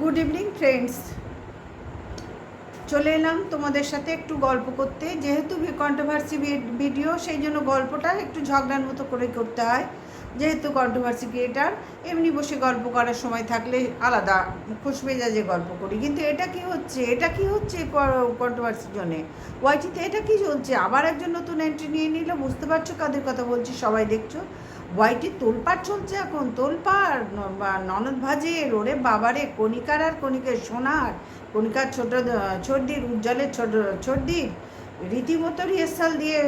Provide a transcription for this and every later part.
Good evening friends চলে এলাম তোমাদের সাথে একটু গল্প করতে। যেহেতু কন্ট্রোভার্সি ভিডিও সেই জন্য গল্পটা একটু ঝগড়ার মতো করে করতে হয়। যেহেতু কন্ট্রোভার্সি ক্রিয়েটার এমনি বসে গল্প করার সময় থাকলে আলাদা খুশ মেজাজে গল্প করি। কিন্তু এটা কি হচ্ছে? এটা কি হচ্ছে কন্ট্রোভার্সির জন্যে? ওয়াইটিতে এটা কি চলছে? আবার একজন নতুন এন্ট্রি নিয়ে নিল। বুঝতে পারছ কাদের কথা বলছি? সবাই দেখছ। ওয়াইটি তোলপাড় চলছে এখন, তোলপাড় ননদ ভাজের ওরে বাবারে কণিকার আর কণিকের সোনার, কণিকার ছোট, ছোটদির, উজ্জ্বলের ছোট, ছোটদির রীতিমতো রিহার্সাল দিয়ে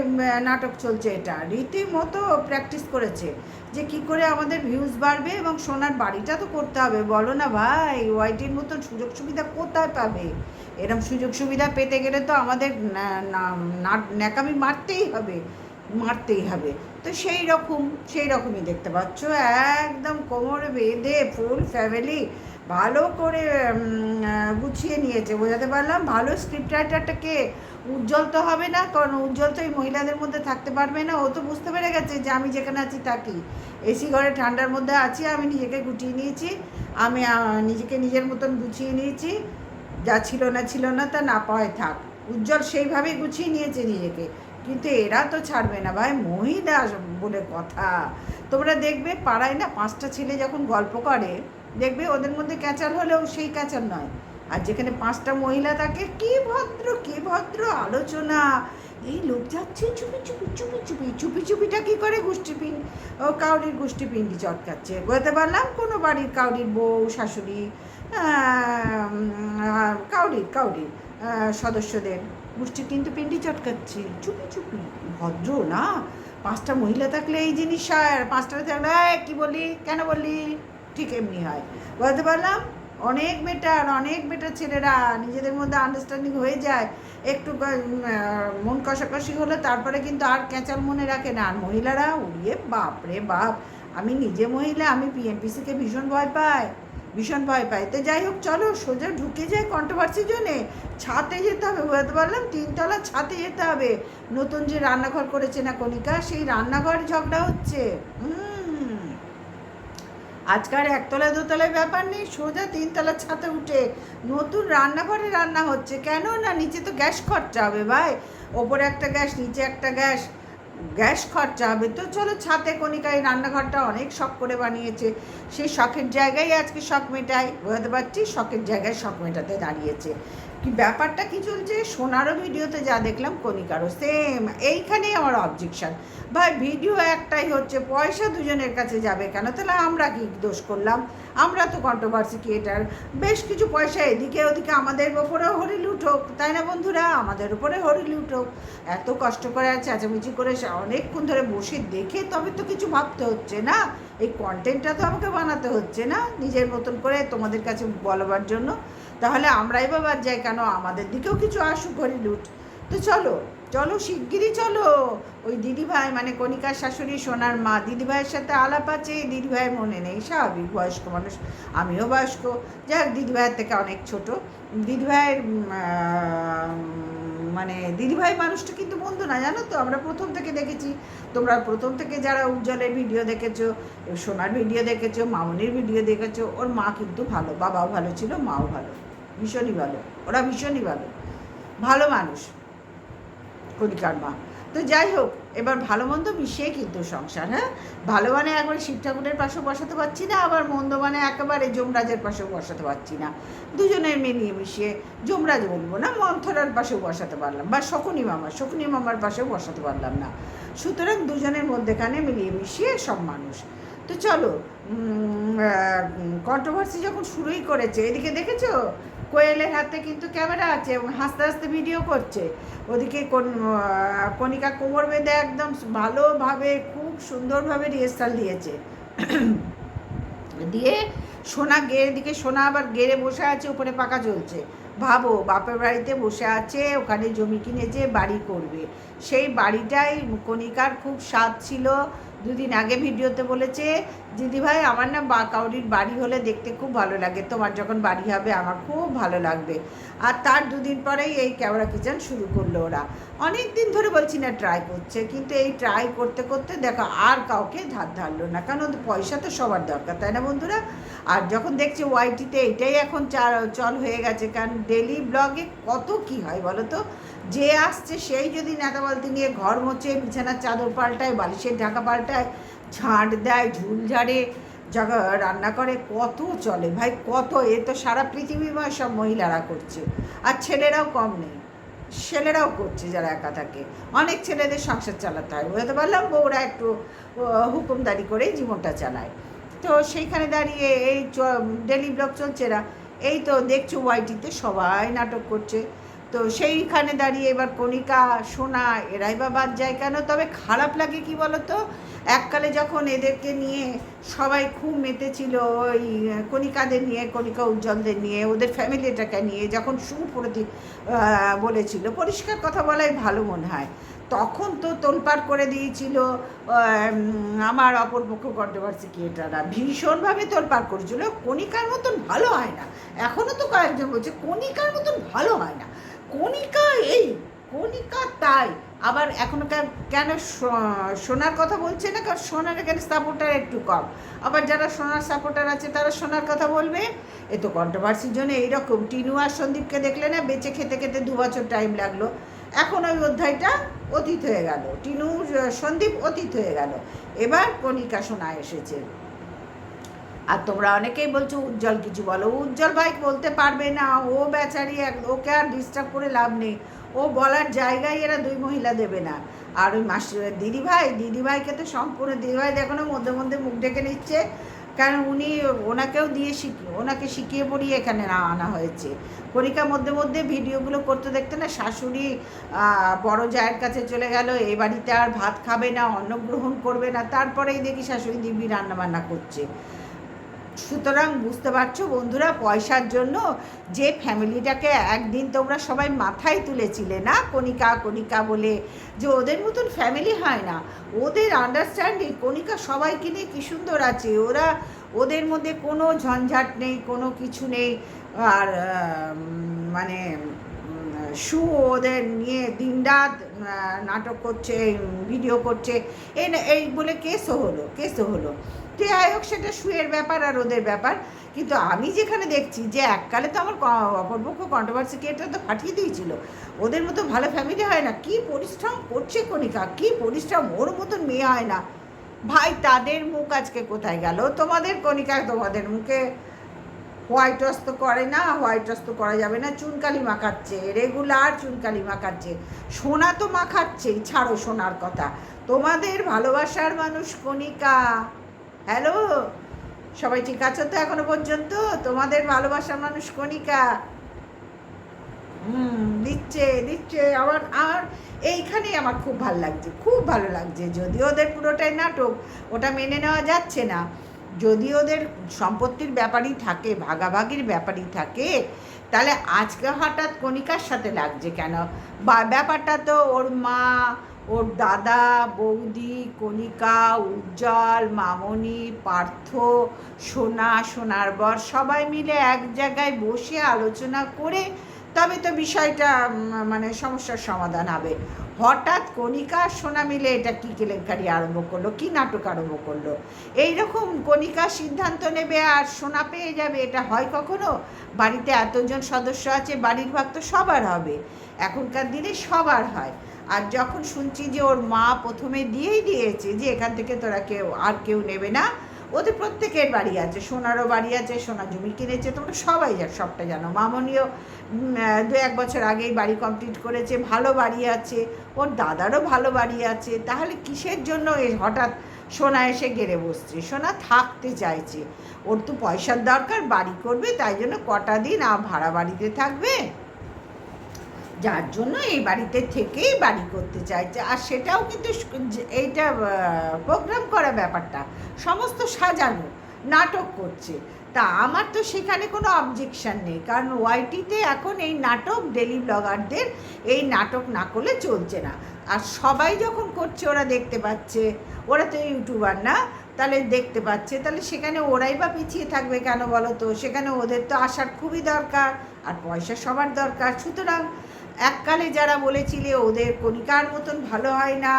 নাটক চলছে এটা। রীতিমতো প্র্যাকটিস করেছে যে কি করে আমাদের ভিউজ বাড়বে এবং সোনার বাড়িটা তো করতে হবে। বলো না ভাই ওয়াইটির মতন সুযোগ সুবিধা কোথায় পাবে? এরকম সুযোগ সুবিধা পেতে গেলে তো আমাদের ন্যাকামি মারতেই হবে। মারতেই হবে। তো সেই রকম, সেই রকমই দেখতে পাচ্ছ। একদম কোমর বেঁধে ফুল ফ্যামিলি ভালো করে গুছিয়ে নিয়েছে। বোঝাতে পারলাম? ভালো স্ক্রিপ্ট রাইটারটাকে উজ্জ্বল তো হবে না, কারণ উজ্জ্বল তো এই মহিলাদের মধ্যে থাকতে পারবে না। ও তো বুঝতে পেরে গেছে যে আমি যেখানে আছি থাকি এসি ঘরে ঠান্ডার মধ্যে আছি, আমি নিজেকে গুটিয়ে নিয়েছি, আমি নিজেকে নিজের মতন গুছিয়ে নিয়েছি। যা ছিল না ছিল না তা না পাওয়ায় থাক। উজ্জ্বল সেইভাবেই গুছিয়ে নিয়েছে নিজেকে। কিন্তু এরা তো ছাড়বে না ভাই মহিলা বলে কথা। তোমরা দেখবে পাড়ায় না পাঁচটা ছেলে যখন গল্প করে, দেখবে ওদের মধ্যে ক্যাচাল হলেও সেই ক্যাচাল নয়। আর যেখানে পাঁচটা মহিলা থাকে, কি ভদ্র কি ভদ্র আলোচনা। এই লোক যাচ্ছে চুপি চুপি চুপি চুপি চুপি, চুপিটা কি করে গোষ্ঠী পিন ও কাউরির গোষ্ঠী পিন্ডি চটকাচ্ছে। বলতে পারলাম কোনো বাড়ির কাউরির বউ, শাশুড়ি কাউরির কাউরির সদস্যদের। গোষ্ঠী কিন্তু পিন্ডি চটকাচ্ছে। চুপি চুপি। ভদ্র না। পাঁচটা মহিলা থাকলে এই জিনিস হয় আর পাঁচটা থাকলে "এই, কি বলি কেন বলি ঠিক এমনি হয়। বলতে পারলাম অনেক বেটার অনেক বেটার ছেলেরা। নিজেদের মধ্যে আন্ডারস্ট্যান্ডিং হয়ে যায়। একটু মন কষাকষি হলে তারপরে কিন্তু আর ক্যাচাল মনে রাখে না। আর মহিলারা উড়িয়ে বাপ রে বাপ! আমি নিজে মহিলা আমি পিএমপিসিকে ভীষণ ভয় পাই। ভীষণ ভয় পাই তো যাই হোক, চলো, সোজা ঢুকে যায় কন্ট্রোভার্সির জন্যে। ছাতে যেতে হবে বলতে পারলাম তিনতলা ছাতে যেতে হবে। নতুন যে রান্নাঘর করেছে না কণিকা, সেই রান্নাঘর ঝগড়া হচ্ছে। আজকাল একতলা দোতলায় ব্যাপার নেই, সোজা তিনতলা ছাতে উঠে নতুন রান্নাঘরে রান্না হচ্ছে। কেন না নিচে তো গ্যাস খরচা হবে ভাই। ওপরে একটা গ্যাস, নিচে একটা গ্যাস। গ্যাস খরচা হবে। তো চলো ছাতে কণিকা রান্নাঘরটা অনেক শখ করে বানিয়েছে। সেই শখের জায়গায় আজকে শখ মেটায়। বোঝাতে পারছি শখের জায়গায় শখ মেটাতে দাঁড়িয়েছে। ব্যাপারটা কি চলছে? সোনারও ভিডিওতে যা দেখলাম, কণিকারও সেম এইখানেই আমার অবজেকশন ভাই ভিডিও একটাই হচ্ছে, পয়সা দুজনের কাছে যাবে কেন? তাহলে আমরা কি দোষ করলাম? আমরা তো কন্ট্রোভার্সি ক্রিয়েটার বেশ কিছু পয়সা এদিকে ওদিকে আমাদের ওপরেও হরি লুঠোক তাই না বন্ধুরা? আমাদের উপরে হরি লুঠোক এত কষ্ট করে আর চেঁচামেচি করে অনেকক্ষণ ধরে বসে দেখে তবে তো কিছু ভাবতে হচ্ছে না। এই কন্টেন্টটা তো আমাকে বানাতে হচ্ছে না, নিজের মতন করে তোমাদের কাছে বলবার জন্য। তাহলে আমরাই বা বাদ যাই কেন? আমাদের দিকেও কিছু আসুক হরি লুট। তো চলো চলো শিগগিরই চলো। ওই দিদিভাই মানে কণিকার শাশুড়ি, সোনার মা, দিদিভাইয়ের সাথে আলাপ আছে দিদিভাইয়ের মনে নেই, স্বাভাবিক বয়স্ক মানুষ, আমিও বয়স্ক। যাক, দিদিভাইয়ের থেকে অনেক ছোট। দিদিভাইয়ের মানে দিদিভাই মানুষটা কিন্তু বন্ধু না, জানো তো? আমরা প্রথম থেকে দেখেছি। তোমরা প্রথম থেকে যারা উজ্জ্বলের ভিডিও দেখেছ, সোনার ভিডিও দেখেছ, মামনির ভিডিও দেখেছ, ওর মা কিন্তু ভালো, বাবাও ভালো ছিল, মাও ভালো। ভীষণই ভালো। ওরা ভীষণই ভালো। ভালো মানুষ কণিকার মা। তো যাই হোক, এবার ভালো মন্দ মিশিয়ে কিন্তু সংসার হ্যাঁ? ভালো মানে একবার শিব ঠাকুরের পাশে বসাতে পারছি না, আবার মন্দ মানে একেবারে যমরাজের পাশেও বসাতে পারছি না। দুজনের মিলিয়ে মিশিয়ে যমরাজ বলব না, মন্থরার পাশেও বসাতে পারলাম, বা শকুনি মামা শকুনি মামার পাশেও বসাতে পারলাম না। সুতরাং দুজনের মধ্যেখানে মিলিয়ে মিশিয়ে সব মানুষ। তো চলো কন্ট্রোভার্সি যখন শুরুই করেছে, এদিকে দেখেছ? কোয়েলের হাতে কিন্তু ক্যামেরা আছে এবং হাসতে হাসতে ভিডিও করছে। ওদিকে কোন- কণিকা কোমর বেঁধে একদম ভালোভাবে, খুব সুন্দরভাবে রিহার্সাল দিয়েছে। দিয়ে সোনা গেড়ে দিকে সোনা আবার গেড়ে বসে আছে, উপরে পাকা চলছে ভাবো, বাপের বাড়িতে বসে আছে, ওখানে জমি কিনেছে, বাড়ি করবে। সেই বাড়িটাই কণিকার খুব স্বাদ ছিল। দুদিন আগে ভিডিওতে বলেছে দিদিভাই আমার না বা কাউরির বাড়ি হলে দেখতে খুব ভালো লাগে। তোমার যখন বাড়ি হবে, আমার খুব ভালো লাগবে। আর তার দুদিন পরেই এই ক্যামেরা কিচেন শুরু করল ওরা। অনেক দিন ধরে বলছি না ট্রাই করছে। কিন্তু এই ট্রাই করতে করতে দেখো, আর কাউকে ধার ধারলো না। কারণ পয়সা তো সবার দরকার, তাই না বন্ধুরা? আর যখন দেখছি ওয়াইটিতে এটাই এখন চল হয়ে গেছে। কারণ ডেলি ব্লগে কত কি হয় বলো তো? যে আসছে, সেই যদি নেতা বালতি নিয়ে ঘর মোচে বিছানার চাদর পাল্টায়, বালিশের ঢাকা পাল্টায়, ঝাঁট দেয়, ঝুল ঝাড়ে রান্না করে, কত চলে ভাই, কত। এ তো সারা পৃথিবীময় সব মহিলারা করছে। আর ছেলেরাও কম নেই। ছেলেরাও করছে যারা একা থাকে। অনেক ছেলেদের সংসার চালাতে হয়। বুঝতে পারলাম বউরা একটু হুকুমদারি করেই জীবনটা চালায়। তো সেইখানে দাঁড়িয়ে এই ডেলি ব্লগ চলছে না। এই তো দেখছ ওয়াইটিতে সবাই নাটক করছে। তো সেইখানে দাঁড়িয়ে এবার কণিকা সোনা এরাই বা বাদ যায় কেন? তবে খারাপ লাগে কি বলতো? এককালে যখন এদেরকে নিয়ে সবাই খুব মেতেছিল ওই কণিকাদের নিয়ে কণিকা উজ্জ্বলদের নিয়ে ওদের ফ্যামিলিটাকে নিয়ে যখন সুপ্রতি বলেছিল পরিষ্কার কথা বলাই ভালো মনে হয়। তখন তো তোলপাড় করে দিয়েছিল আম, আমার অপরপক্ষ কন্ট্রোভার্সি ক্রিয়েটাররা ভীষণভাবে তোলপাড় করেছিল। কণিকার মতন ভালো হয় না। এখনও তো কয়েকজন বলছে কণিকার মতন ভালো হয় না। কণিকা এই, কণিকা তাই। আবার এখনও কেন সোনার কথা বলছে না? কারণ সোনার এখানে সাপোর্টার একটু কম। আবার যারা সোনার সাপোর্টার আছে, তারা সোনার কথা বলবে? এ তো কন্ট্রোভার্সির জন্য এইরকম। টিনু আর সন্দীপকে দেখলে না, বেঁচে খেতে খেতে দু বছর টাইম লাগল। এখন ওই অধ্যায়টা অতীত হয়ে গেল। টিনু, সন্দীপ অতীত হয়ে গেল। এবার কণিকা সোনা এসেছে। আর তোমরা অনেকেই বলছো, উজ্জ্বল কিছু বলো। উজ্জ্বল ভাই বলতে পারবে না। ও বেচারি এক ওকে আর ডিস্টার্ব করে লাভ নেই। ও বলার জায়গায় এরা দুই মহিলা দেবে না। আর ওই মাস দিদিভাই দিদিভাইকে তো সম্পূর্ণ দিদিভাই দেখো মধ্যে মধ্যে মুখ ডেকে নিচ্ছে। কারণ উনি ওনাকেও দিয়ে শিখিয়ে ওনাকে শিখিয়ে পড়িয়ে এখানে আনা হয়েছে। কণিকা মধ্যে মধ্যে ভিডিওগুলো করতে দেখতে না শাশুড়ি বড় জায়ের কাছে চলে গেল। এ বাড়িতে আর ভাত খাবে না, অন্ন গ্রহণ করবে না। তারপরেই দেখি শাশুড়ি দিব্যি রান্নাবান্না করছে। সুতরাং বুঝতে পারছ বন্ধুরা, পয়সার জন্য যে ফ্যামিলিটাকে একদিন তোমরা সবাই মাথায় তুলেছিলে না, কণিকা কণিকা বলে, যে ওদের মতন ফ্যামিলি হয় না। ওদের আন্ডারস্ট্যান্ডিং কণিকা সবাইকে নিয়ে কী সুন্দর আছে। ওরা ওদের মধ্যে কোনো ঝঞ্ঝাট নেই, কোনো কিছু নেই। আর মানে সু ওদের নিয়ে দিনরাত নাটক করছে, ভিডিও করছে। এই এই বলে কেসও হলো কেসও হলো। তো যাই হোক, সেটা শুয়ের ব্যাপার আর ওদের ব্যাপার। কিন্তু আমি যেখানে দেখছি যে এককালে তো আমার অপরপক্ষ কন্ট্রোভার্সি এটা তো ফাটিয়ে দিয়েছিল। ওদের মতো ভালো ফ্যামিলি হয় না। কি পরিশ্রম করছে কণিকা? কি পরিশ্রম? ওর মতন মেয়ে হয় না। ভাই, তাদের মুখ আজকে কোথায় গেল? তোমাদের কণিকা তোমাদের মুখে হোয়াইট ওয়াশ তো করে না হোয়াইট ওয়াশ তো করা যাবে না, চুনকালি মাখাচ্ছে রেগুলার চুনকালি মাখাচ্ছে। সোনা তো মাখাচ্ছেই, ছাড়ো সোনার কথা। তোমাদের ভালোবাসার মানুষ কণিকা। হ্যালো সবাই ঠিক আছো তো এখনও পর্যন্ত? তোমাদের ভালোবাসার মানুষ কণিকা। হুম, দিচ্ছে দিচ্ছে। আমার আর এইখানেই আমার খুব ভালো লাগছে, খুব ভালো লাগছে। যদিও ওদের পুরোটাই নাটক, ওটা মেনে নেওয়া যাচ্ছে না। যদি ওদের সম্পত্তির ব্যাপারই থাকে, ভাগাভাগির ব্যাপারই থাকে, তাহলে আজকে হঠাৎ কণিকার সাথে লাগছে কেন? বা ব্যাপারটা তো ওর মা, ওর দাদা, বৌদি, কণিকা, উজ্জ্বল, মামনি, পার্থ, সোনা, সোনার বর সবাই মিলে এক জায়গায় বসে আলোচনা করে তবে তো বিষয়টা মানে সমস্যার সমাধান হবে। হঠাৎ কণিকা সোনা মিলে এটা কী কেলেঙ্কারি আরম্ভ করল, কি নাটক আরম্ভ করল? এই রকম কণিকা সিদ্ধান্ত নেবে আর সোনা পেয়ে যাবে, এটা হয় কখনো? বাড়িতে এতজন সদস্য আছে, বাড়ির ভাগ তো সবার হবে। এখনকার দিনে সবার হয়। আর যখন শুনছি যে ওর মা প্রথমে দিয়েই দিয়েছে যে এখান থেকে তোরা কেউ, আর কেউ নেবে না ওদের প্রত্যেকের বাড়ি আছে, সোনারও বাড়ি আছে, সোনা জমি কিনেছে, তোমরা সবাই সবটা জানো। মামনিও দু এক বছর আগেই বাড়ি কমপ্লিট করেছে, ভালো বাড়ি আছে, ওর দাদারও ভালো বাড়ি আছে, তাহলে কিসের জন্য এই হঠাৎ সোনা এসে গেড়ে বসছে? সোনা থাকতে চাইছে। ওর তো পয়সার দরকার, বাড়ি করবে, তাই জন্য কটা দিন আ ভাড়া বাড়িতে থাকবে? যার জন্য এই বাড়িতে থেকেই বাড়ি করতে চাইছে। আর সেটাও কিন্তু এইটা প্রোগ্রাম করা ব্যাপারটা। সমস্ত সাজানো, নাটক করছে। তা আমার তো সেখানে কোনো অবজেকশন নেই। কারণ ওয়াইটিতে এখন এই নাটক ডেলি ব্লগারদের এই নাটক না করলে চলছে না। আর সবাই যখন করছে, ওরা দেখতে পাচ্ছে। ওরা তো ইউটিউবার না? তাহলে দেখতে পাচ্ছে। তাহলে সেখানে ওরাই বা পিছিয়ে থাকবে কেন বলো তো? সেখানে ওদের তো আসার খুবই দরকার। আর পয়সা সবার দরকার। সুতরাং এককালে যারা বলেছিলে ওদের কণিকার মতন ভালো হয় না,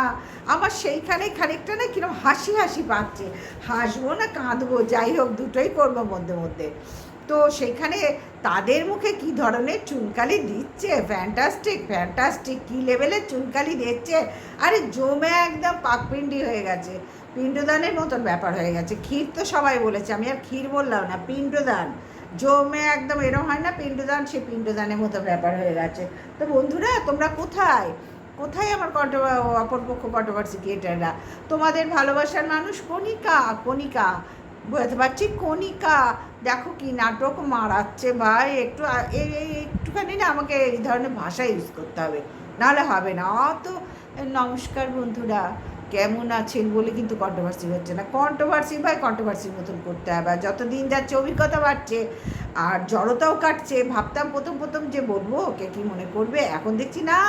আমার সেইখানে খানিকটা না কিরম হাসি হাসি পাচ্ছে। হাসবো না কাঁদবো, যাই হোক, দুটোই করব মধ্যে মধ্যে। তো সেখানে তাদের মুখে কি ধরনের চুনকালি দিচ্ছে? ফ্যান্টাস্টিক ফ্যান্টাস্টিক কী লেভেলের চুনকালি দিচ্ছে? আরে জমে একদম পাকপিন্ডি হয়ে গেছে। পিণ্ডদানের মতন ব্যাপার হয়ে গেছে। ক্ষীর তো সবাই বলেছে, আমি আর ক্ষীর বললাম না, পিণ্ডদান। জমে একদম এরম হয় না, পিণ্ডদান, সে পিণ্ডদানের মতো ব্যাপার হয়ে গেছে। তো বন্ধুরা, তোমরা কোথায়? কোথায় আমার কন্ট অপরপক্ষ কন্ট্রোভার্সি ক্রিয়েটাররা? তোমাদের ভালোবাসার মানুষ কণিকা কণিকা। বুঝতে পারছি? কণিকা। দেখো কি নাটক মারাচ্ছে ভাই, একটু এই একটুখানি না আমাকে এই ধরনের ভাষা ইউজ করতে হবে। নাহলে হবে না। অত নমস্কার বন্ধুরা। কেমন আছেন বলে কিন্তু কন্ট্রোভার্সি হচ্ছে না। কন্ট্রোভার্সি ভাই কন্ট্রোভার্সির মতন করতে হবে। আর যত দিন যাচ্ছে অভিজ্ঞতা বাড়ছে, আর জড়তাও কাটছে, ভাবতাম প্রথম প্রথম যে বলব, ওকে কি মনে করবে? এখন দেখছি না।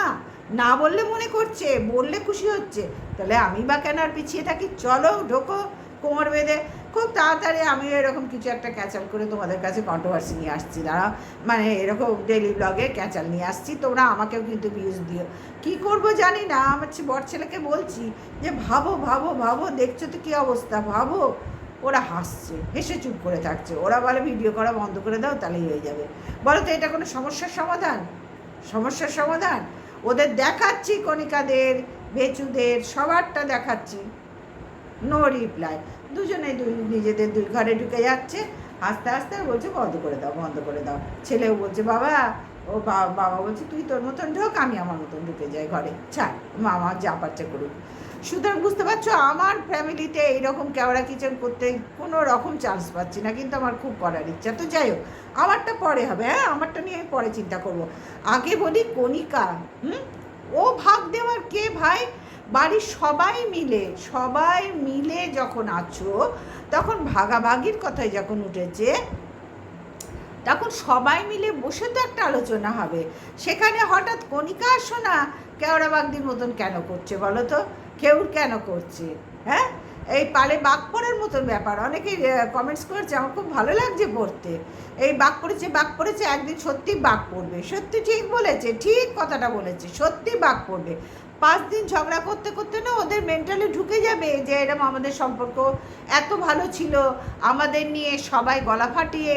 না বললে মনে করছে, বললে খুশি হচ্ছে। তাহলে আমি বা কেন আর পিছিয়ে থাকি? চলো ঢোকো কোমর বেঁধে। খুব তাড়াতাড়ি আমিও এরকম কিছু একটা ক্যাচাল করে তোমাদের কাছে কন্ট্রোভার্সি নিয়ে আসছি। দাঁড়া মানে এরকম ডেলি ব্লগে ক্যাচাল নিয়ে আসছি। তোমরা আমাকেও কিন্তু ভিউজ দিও। কি করব জানি না, আমার বর ছেলেকে বলছি যে, ভাবো ভাবো ভাবো, দেখছ তো কী অবস্থা? ভাবো। ওরা হাসছে, হেসে চুপ করে থাকছে। ওরা বলে, ভিডিও করা বন্ধ করে দাও, তাহলেই হয়ে যাবে। বলো তো, এটা কোনো সমস্যার সমাধান? সমস্যার সমাধান? ওদের দেখাচ্ছি কণিকাদের, বেচুদের, সবারটা দেখাচ্ছি। নো রিপ্লাই দুজনে দুই, নিজেদের দুই ঘরে ঢুকে যাচ্ছে, আস্তে আস্তে বলছে, বন্ধ করে দাও, বন্ধ করে দাও। ছেলেও বলছে, বাবা, ও বাবা বলছে, তুই তোর মতন ঢোক, আমি আমার মতন ঢুকে যাই ঘরে। ছাড়, মামা যা পাচ্ছে করুক। সুতরাং বুঝতে পারছ, আমার ফ্যামিলিতে এইরকম ক্যাওড়া কিচেন করতে কোনো রকম চান্স পাচ্ছি না, কিন্তু আমার খুব করার ইচ্ছা। তো যাই হোক, আমারটা পরে হবে হ্যাঁ আমারটা নিয়ে আমি পরে চিন্তা করব। আগে বলি কণিকা, হুম? ও ভাগ দেওয়ার কে ভাই? বাড়ির সবাই মিলে সবাই মিলে যখন আছো, তখন ভাগাভাগির কথাই যখন উঠেছে, তখন সবাই মিলে বসে তো একটা আলোচনা হবে। সেখানে হঠাৎ কণিকা শোনা কেওড়া বাগদির মতন কেন করছে বলো তো? কেউর কেন করছে? হ্যাঁ? এই পালে বাঘ পড়ার মতন ব্যাপার। অনেকেই কমেন্টস করেছে, আমার খুব ভালো লাগছে পড়তে। এই বাঘ পড়েছে বাঘ পড়েছে, একদিন সত্যি বাঘ পড়বে। সত্যি ঠিক বলেছে, ঠিক কথাটা বলেছে, সত্যি বাঘ পড়বে। পাঁচ দিন ঝগড়া করতে করতে না ওদের মেন্টালি ঢুকে যাবে যে এরকম আমাদের সম্পর্ক এত ভালো ছিল, আমাদের নিয়ে সবাই গলা ফাটিয়ে,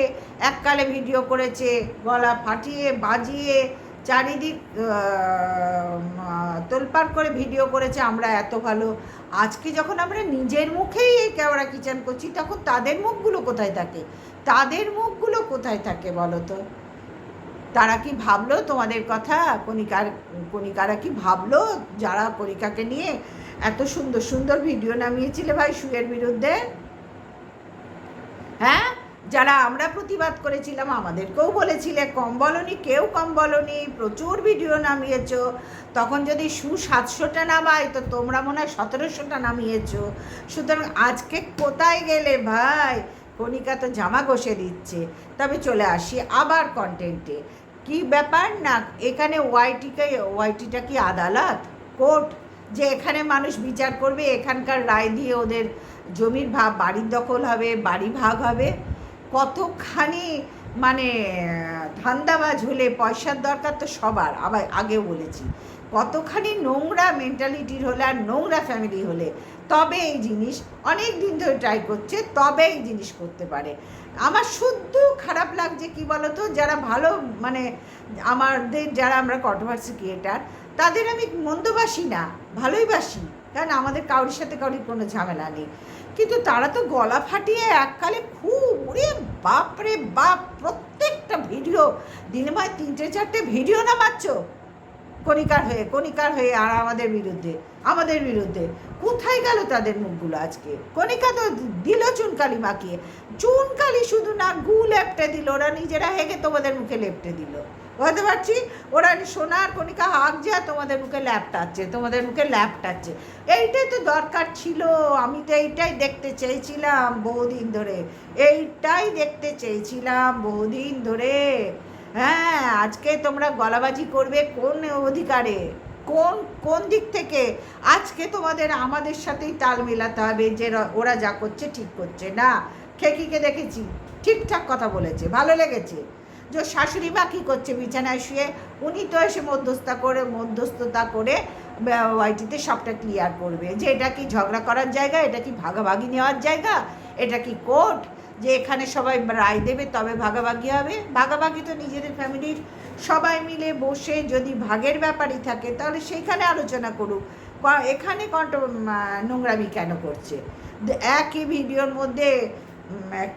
এককালে ভিডিও করেছে, গলা ফাটিয়ে, বাজিয়ে, চারিদিক তোলপাড় করে ভিডিও করেছে, আমরা এত ভালো। আজকে যখন আমরা নিজের মুখেই এই ক্যামেরা কিচেন করছি, তখন তাদের মুখগুলো কোথায় থাকে? তাদের মুখগুলো কোথায় থাকে বলো তো? তারা কি ভাবলো তোমাদের কথা? কণিকার, কণিকারা কি ভাবলো? যারা কণিকাকে নিয়ে এত সুন্দর সুন্দর ভিডিও নামিয়েছিলে ভাই সুয়ের বিরুদ্ধে? হ্যাঁ? যারা আমরা প্রতিবাদ করেছিলাম, আমাদেরকেও বলেছিলে, কম বলনি, কেউ কম বলনি, প্রচুর ভিডিও নামিয়েছো। তখন যদি সু সাতশোটা নামায়, তো তোমরা মনে হয় সতেরোশোটা নামিয়েছ। সুতরাং আজকে কোথায় গেলে ভাই? কণিকা তো জামা ঘষে দিচ্ছে। তবে চলে আসি আবার কন্টেন্টে কি ব্যাপার? না, এখানে ওয়াইটিকে ওয়াইটিটা কি আদালত? কোর্ট? যে এখানে মানুষ বিচার করবে, এখানকার রায় দিয়ে ওদের জমির ভাগ, বাড়ির দখল হবে, বাড়ি ভাগ হবে। কতখানি মানে ধান্দাবাজ হলে পয়সার দরকার তো সবার, আবার আগেও বলেছি। কতখানি নোংরা মেন্টালিটির হলে আর নোংরা ফ্যামিলি হলে, তবে এই জিনিস অনেক দিন ধরে ট্রাই করছে, তবে এই জিনিস করতে পারে। আমার খারাপ লাগছে, কি বলতো? যারা ভালো মানে আমাদের যারা আমরা কন্ট্রোভার্সি ক্রিয়েটার তাদের আমি মন্দবাসি না, ভালোই বাসি। কারণ আমাদের কারোর সাথে কারোর কোনো ঝামেলা নেই। কিন্তু তারা তো গলা ফাটিয়ে এককালে খুব, ওরে বাপ রে বাপ, প্রত্যেকটা ভিডিও দিনে ভাই তিনটে, চারটে ভিডিও নামাচ্ছ কণিকার হয়ে কণিকার হয়ে আর আমাদের বিরুদ্ধে আমাদের বিরুদ্ধে। কোথায় গেল তাদের মুখগুলো আজকে? কণিকা তো দিল চুনকালি মাখিয়ে। চুনকালি শুধু না, গু লেপটে দিল, ওরা নিজেরা হেগে তোমাদের মুখে লেপটে দিল। বুঝতে পারছি? ওরা সোনার কণিকা হাঁক যা তোমাদের মুখে ল্যাপ টাচ্ছে, তোমাদের মুখে ল্যাপ টাচ্ছে। এইটাই তো দরকার ছিল, আমি তো এইটাই দেখতে চেয়েছিলাম বহুদিন ধরে। এইটাই দেখতে চেয়েছিলাম বহুদিন ধরে। হ্যাঁ আজকে তোমরা গলাবাজি করবে কোন অধিকারে? কোন কোন দিক থেকে? আজকে তোমাদের, আমাদের সাথেই তাল মেলাতে হবে যে ওরা যা করছে ঠিক করছে। না, খেকিকে দেখেছি, ঠিকঠাক কথা বলেছে, ভালো লেগেছে। যে শাশুড়ি বা কী করছে, বিছানায় শুয়ে, উনি তো এসে মধ্যস্থতা করে মধ্যস্থতা করে ওয়াইটিতে সবটা ক্লিয়ার করবে যে এটা কি ঝগড়া করার জায়গা, এটা কি ভাগাভাগি নেওয়ার জায়গা, এটা কি কোর্ট? যে এখানে সবাই রায় দেবে, তবে ভাগাভাগি হবে। ভাগাভাগি তো নিজেদের ফ্যামিলির সবাই মিলে বসে যদি ভাগের ব্যাপারই থাকে, তাহলে সেইখানে আলোচনা করুক। এখানে কন্ট নোংরামি কেন করছে? একই ভিডিওর মধ্যে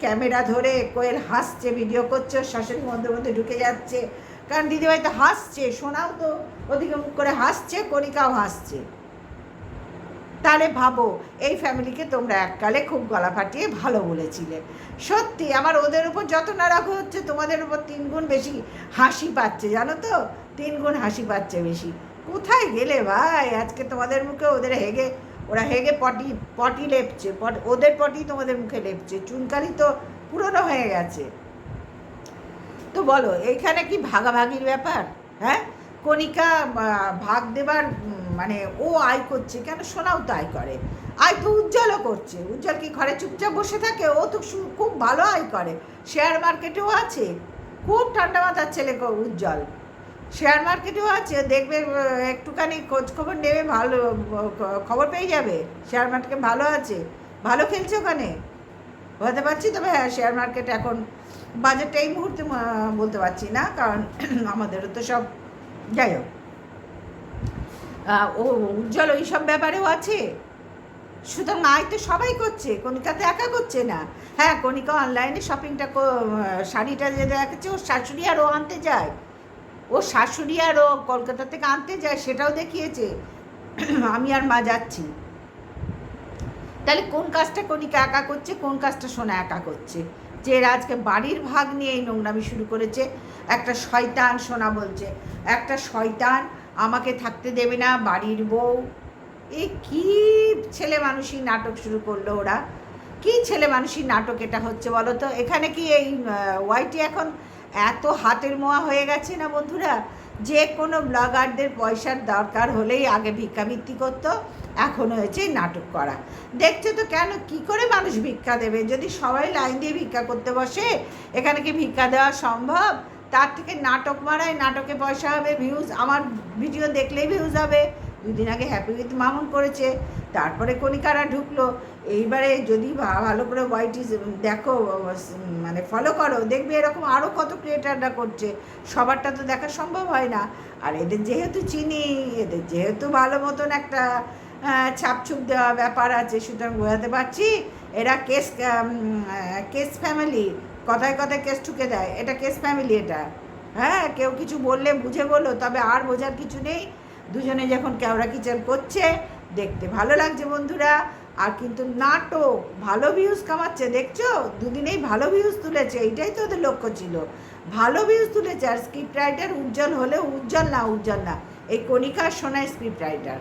ক্যামেরা ধরে কোয়েল হাসছে, ভিডিও করছে, শাশুড়ি মধ্যে মধ্যে ঢুকে যাচ্ছে। কারণ দিদিভাই তো হাসছে, সোনাও তো ওদিকে মুখ করে হাসছে, কণিকাও হাসছে। তাহলে ভাবো, এই ফ্যামিলিকে তোমরা এককালে খুব গলা ফাটিয়ে ভালো বলেছিলে। সত্যি, আমার ওদের উপর যত না রাখো হচ্ছে, তোমাদের উপর তিন গুণ বেশি হাসি পাচ্ছে, জানো তো? তিন গুণ হাসি পাচ্ছে বেশি। কোথায় গেলে ভাই? আজকে তোমাদের মুখে ওদের হেগে, ওরা হেগে পটি পটি লেপছে, পট, ওদের পটি তোমাদের মুখে লেপছে, চুনকালি তো পুরনো হয়ে গেছে। তো বলো, এইখানে কি ভাগাভাগির ব্যাপার? হ্যাঁ? কণিকা ভাগ দেবার মানে ও আয় করছে, কেন সোনাও তো আয় করে? আয় তো উজ্জ্বলও করছে। উজ্জ্বল কি ঘরে চুপচাপ বসে থাকে? ও তো খুব ভালো আয় করে। শেয়ার মার্কেটেও আছে। খুব ঠান্ডা মাথার ছেলে উজ্জ্বল। শেয়ার মার্কেটেও আছে। দেখবে একটুখানি খোঁজ খবর নেবে, ভালো খবর পেয়ে যাবে। শেয়ার মার্কেট ভালো আছে। ভালো খেলছে ওখানে। বলতে পারছি তবে হ্যাঁ শেয়ার মার্কেট এখন বাজারটা এই মুহূর্তে বলতে পারছি না। কারণ আমাদেরও তো সব যাই হোক। উজ্জ্বল ওই সব ব্যাপারেও আছে? সুতরাং আয় তো সবাই করছে, কণিকা তো একা করছে না। হ্যাঁ কণিকা অনলাইনে শপিংটা শাড়িটা যে দেখাচ্ছে ওর শাশুড়ি আর ও আনতে যায়। ও শাশুড়ি আর ও কলকাতা থেকে আনতে যায়, সেটাও দেখিয়েছে। আমি আর মা যাচ্ছি। তাহলে কোন কাজটা কণিকা একা করছে, কোন কাজটা সোনা একা করছে? যে এরা আজকে বাড়ির ভাগ নিয়ে এই নোংরামি শুরু করেছে, একটা শয়তান সোনা বলছে, একটা শয়তান আমাকে থাকতে দেবে না, বাড়ির বউ। এ কি ছেলে মানুষই নাটক শুরু করল ওরা? কি ছেলে মানুষই নাটক এটা হচ্ছে বলো তো? এখানে কি এই ওয়াইটি এখন এত হাতের মোয়া হয়ে গেছে না বন্ধুরা? যে কোনো ব্লগারদের পয়সার দরকার হলেই আগে ভিক্ষাবৃত্তি করতো, এখন হয়েছে নাটক করা। দেখছ তো কেন? কি করে মানুষ ভিক্ষা দেবে? যদি সবাই লাইন দিয়ে ভিক্ষা করতে বসে, এখানে কি ভিক্ষা দেওয়া সম্ভব? তার থেকে নাটক মারায়, নাটকে পয়সা হবে ভিউজ আমার ভিডিও দেখলেই ভিউজ হবে। দুদিন আগে হ্যাপি উইথ মামুন করেছে, তারপরে কণিকারা ঢুকলো। এইবারে যদি ভালো করে ওয়াইটি দেখো মানে ফলো করো, দেখবে এরকম আরও কত ক্রিয়েটাররা করছে। সবারটা তো দেখা সম্ভব হয় না। আর এদের যেহেতু চিনি, এদের যেহেতু ভালো মতন একটা ছাপছুপ দেওয়া ব্যাপার আছে, সুতরাং বোঝাতে পারছি, এরা কেস কেস ফ্যামিলি কথায় কথায় কেস ঠুকে দেয়। এটা কেস ফ্যামিলি এটা। হ্যাঁ কেউ কিছু বললে বুঝে বলল তবে আর বোঝার কিছু নেই। দুজনে যখন কেওড়া কিচেন করছে, দেখতে ভালো লাগছে বন্ধুরা। আর কিন্তু নাটক, ভালো ভিউজ কামাচ্ছে, দেখছ? দুদিনেই ভালো ভিউজ তুলেছে, এইটাই তো ওদের লক্ষ্য ছিল। ভালো ভিউজ তুলেছে, আর স্ক্রিপ্ট রাইটার উজ্জ্বল হলে উজ্জ্বল না উজ্জ্বল না। এই কণিকার সোনায় স্ক্রিপ্ট রাইটার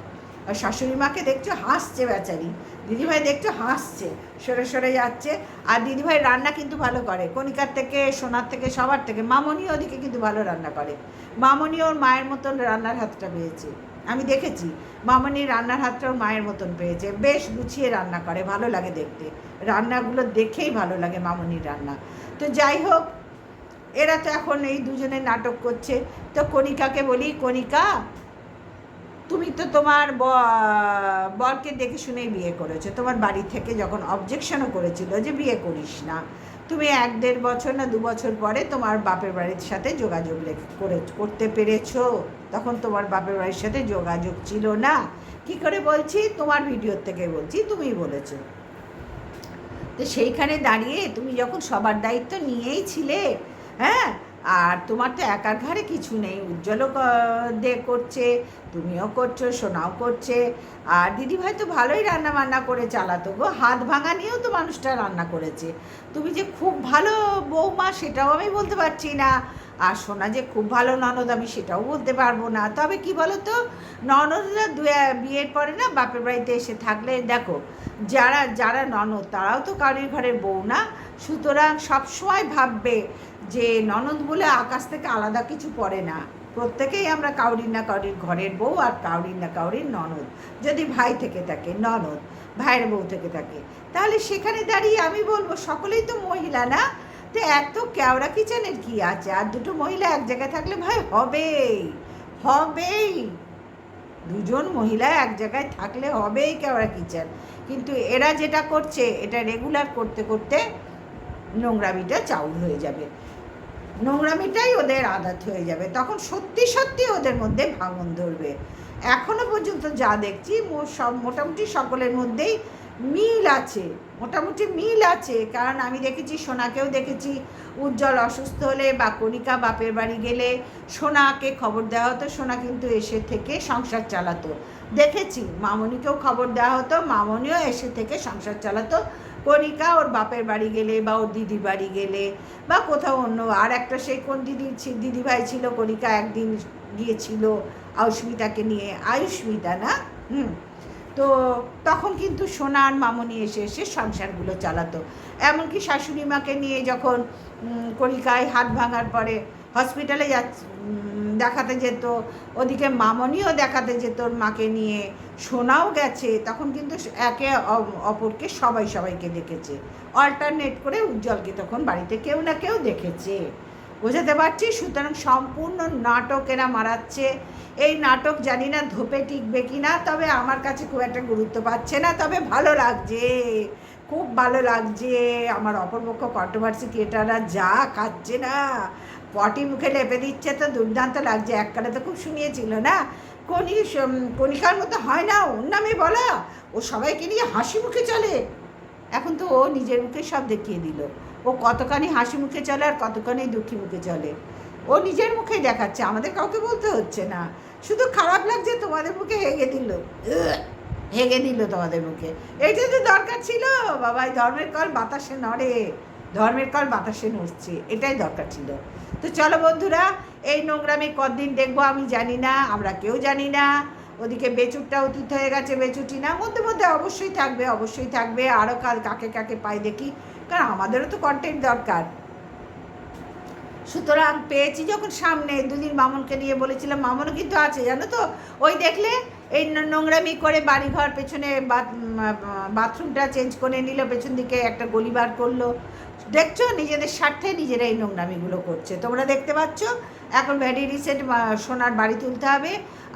আর শাশুড়ি মাকে দেখছ, হাসছে বেচারি। দিদিভাই দেখছ হাসছে, সরে সরে যাচ্ছে। আর দিদিভাই রান্না কিন্তু ভালো করে। কণিকার থেকে, সোনার থেকে, সবার থেকে। মামনি ওদিকে কিন্তু ভালো রান্না করে। মামনি ওর মায়ের মতন রান্নার হাতটা পেয়েছে। আমি দেখেছি, মামনি রান্নার হাতটা ওর মায়ের মতন পেয়েছে। বেশ গুছিয়ে রান্না করে, ভালো লাগে দেখতে। রান্নাগুলো দেখেই ভালো লাগে মামনির রান্না। তো যাই হোক, এরা তো এখন এই দুজনে নাটক করছে। তো কণিকাকে বলি, কণিকা তুমি তো তোমার বরকে দেখে শুনেই বিয়ে করেছ। তোমার বাড়ি থেকে যখন অবজেকশনও করেছিল যে বিয়ে করিস না, তুমি এক দেড় বছর না দু বছর পরে তোমার বাপের বাড়ির সাথে যোগাযোগ করে, করতে পেরেছ। তখন তোমার বাপের বাড়ির সাথে যোগাযোগ ছিল না। কি করে বলছি? তোমার ভিডিওর থেকে বলছি তুমি বলেছ। তো সেইখানে দাঁড়িয়ে তুমি যখন সবার দায়িত্ব নিয়েই ছিলে হ্যাঁ আর তোমার তো একার ঘাড়ে কিছু নেই, উজ্জ্বলও দে করছে, তুমিও করছ, সোনাও করছে। আর দিদিভাই তো ভালোই রান্না বান্না করে চালাতো গো, হাত ভাঙা নিয়েও তো মানুষটা রান্না করেছে। তুমি যে খুব ভালো বৌমা সেটাও আমি বলতে পারছি না, আর সোনা যে খুব ভালো ননদ আমি সেটাও বলতে পারব না। তবে কি বলো তো ননদরা দু বিয়ের পরে না বাপের বাড়িতে এসে থাকলে, দেখো, যারা যারা ননদ তারাও তো কারোর ঘরের বউ না, সুতরাং সবসময় ভাববে যে ননদ বলে আকাশ থেকে আলাদা কিছু পড়ে না। প্রত্যেকেই আমরা কাউরির না কাউরির ঘরের বউ আর কাউরির না কাউরির ননদ। যদি ভাই থেকে থাকে, ননদ, ভাইয়ের বউ থেকে থাকে। তাহলে সেখানে দাঁড়িয়ে আমি বলব, সকলেই তো মহিলা না? তো এত কেওড়া কিচেনের কি আছে? আর দুটো মহিলা এক জায়গায় থাকলে ভাই হবেই হবেই। দুজন মহিলা এক জায়গায় থাকলে হবেই কেওড়া কিচেন। কিন্তু এরা যেটা করছে, এটা রেগুলার করতে করতে নোংরামিটা চাউল হয়ে যাবে। নোংরামিটাই ওদের আদাত হয়ে যাবে। তখন সত্যি সত্যি ওদের মধ্যে ভাঙন ধরবে। এখনও পর্যন্ত যা দেখছি সব মোটামুটি সকলের মধ্যেই মিল আছে। মোটামুটি মিল আছে। কারণ আমি দেখেছি, সোনাকেও দেখেছি, উজ্জ্বল অসুস্থ হলে বা কণিকা বাপের বাড়ি গেলে সোনাকে খবর দেওয়া হতো, সোনা কিন্তু এসে থেকে সংসার চালাতো। দেখেছি, মামনিকেও খবর দেওয়া হতো, মামনিও এসে থেকে সংসার চালাতো। কণিকা ওর বাপের বাড়ি গেলে বা ওর দিদির বাড়ি গেলে বা কোথাও অন্য আর একটা সেই কোন দিদি দিদিভাই ছিল কণিকা একদিন গিয়েছিল আয়ুষ্মিতাকে নিয়ে। আয়ুষ্মিতা না? হুম। তো তখন কিন্তু সোনার মামনি এসে এসে সংসারগুলো চালাতো। এমনকি শাশুড়ি মাকে নিয়ে যখন উম, কণিকায় হাত ভাঙার পরে হসপিটালে যাচ্ছে দেখাতে যেত। ওদিকে মামনিও দেখাতে যেত ওর মাকে নিয়ে। সোনাও গেছে। তখন কিন্তু একে অপরকে সবাই সবাইকে দেখেছে। অল্টারনেট করে উজ্জ্বলকে তখন বাড়িতে কেউ না কেউ দেখেছে। বোঝাতে পারছি সুতরাং সম্পূর্ণ নাটক এরা মারাচ্ছে। এই নাটক জানি না ধোপে টিকবে কি না, তবে আমার কাছে খুব একটা গুরুত্ব পাচ্ছে না। তবে ভালো লাগছে। খুব ভালো লাগছে। আমার অপরপক্ষ কন্ট্রোভার্সি ক্রিয়েটাররা যা খাচ্ছে না। পটি মুখে লেপে দিচ্ছে তো দুর্দান্ত লাগছে, এককালে তো খুব শুনিয়েছিল না? কনি কণিকার মতো হয় না, ওর নামে বলা। ও সবাইকে নিয়ে হাসি মুখে চলে। এখন তো ও নিজের মুখে সব দেখিয়ে দিল। ও কতখানি হাসি মুখে চলে আর কতখানি দুঃখী মুখে চলে। ও নিজের মুখেই দেখাচ্ছে, আমাদের কাউকে বলতে হচ্ছে না। শুধু খারাপ লাগছে তোমাদের মুখে হেগে দিল হেগে দিল তোমাদের মুখে। এইটা তো দরকার ছিল, বাবা, এই ধর্মের কল বাতাসে নড়ে, ধর্মের কল বাতাসে নড়ছে, এটাই দরকার ছিল। তো চলো বন্ধুরা, এই নোংরামি কদিন দেখব আমি জানি না, আমরা কেউ জানি না। ওদিকে বেচুরটা অতীত হয়ে গেছে বেচুটি না, মধ্যে মধ্যে অবশ্যই থাকবে অবশ্যই থাকবে আরও কাল কাকে কাকে পাই দেখি, কারণ আমাদেরও তো কন্টেন্ট দরকার। সুতরাং পেয়েছি যখন সামনে, দুদিন মামনকে নিয়ে বলেছিলাম, মামনও কিন্তু আছে, জানো তো? ওই দেখলে এই নোংরামি করে বাড়িঘর পেছনে বাথ- বাথরুমটা চেঞ্জ করে নিল, পেছন দিকে একটা গলি বার করল। দেখছ? নিজেদের স্বার্থে নিজেরা এই নোংরামিগুলো করছে। তোমরা দেখতে পাচ্ছ? এখন ভ্যারি রিসেন্ট সোনার বাড়ি তুলতে হবে।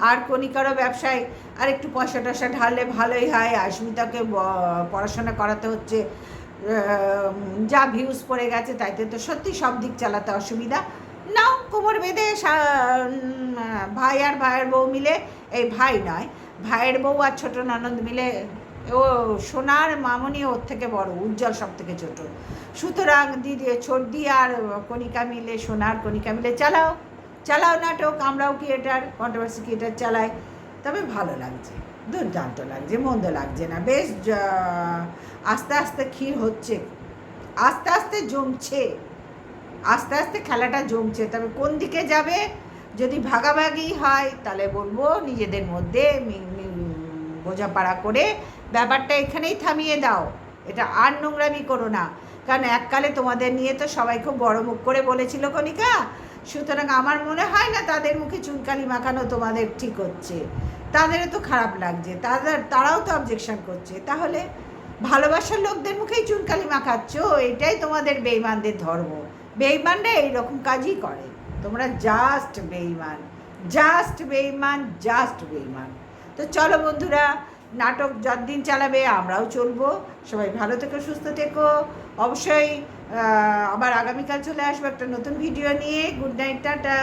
আর কণিকারও ব্যবসায় আর একটু পয়সা টয়সা ঢাললে ভালোই হয়। আস্মিতাকে পড়াশোনা করাতে হচ্ছে। যা ভিউজ পড়ে গেছে, তাইতে তো সত্যি সব দিক চালাতে অসুবিধা। নাও, কোমর বেঁধে ভাই আর ভাইয়ের বউ মিলে। এই ভাই নয়, ভাইয়ের বউ আর ছোট ননদ মিলে ও সোনার মামনি ওর থেকে বড়, উজ্জ্বল সব থেকে ছোট। সুতরাং দিদি ছোটদি আর কণিকা মিলে, সোনার কণিকা মিলে চালাও। চালাও নাটক, আমরাও ক্রিয়েটার কন্ট্রোভার্সি ক্রিয়েটার চালাই। তবে ভালো লাগছে, দুর্দান্ত লাগছে, মন্দ লাগছে না। বেশ আস্তে আস্তে ক্ষীর হচ্ছে, আস্তে আস্তে জমছে, আস্তে আস্তে খেলাটা জমছে। তবে কোন দিকে যাবে, যদি ভাগাভাগি হয়, তাহলে বলব নিজেদের মধ্যে বোঝাপড়া করে ব্যাপারটা এখানেই থামিয়ে দাও। এটা আর নোংরামি করো না। কারণ এককালে তোমাদের নিয়ে তো সবাই খুব বড় মুখ করে বলেছিল, কণিকা। সুতরাং আমার মনে হয় না তাদের মুখে চুনকালি মাখানো তোমাদের ঠিক হচ্ছে। তাদেরও তো খারাপ লাগছে। তাদের, তারাও তো অবজেকশন করছে। তাহলে ভালোবাসার লোকদের মুখেই চুনকালি মাখাচ্ছ? এটাই তোমাদের বেইমানদের ধর্ম। বেইমানরা এইরকম কাজই করে। তোমরা জাস্ট বেইমান জাস্ট বেইমান জাস্ট বেইমান তো চলো বন্ধুরা, নাটক যতদিন চালাবে, আমরাও চলবো। সবাই ভালো থেকো, সুস্থ থেকো। অবশ্যই আবার আগামীকাল চলে আসব একটা নতুন ভিডিও নিয়ে। Good night tata.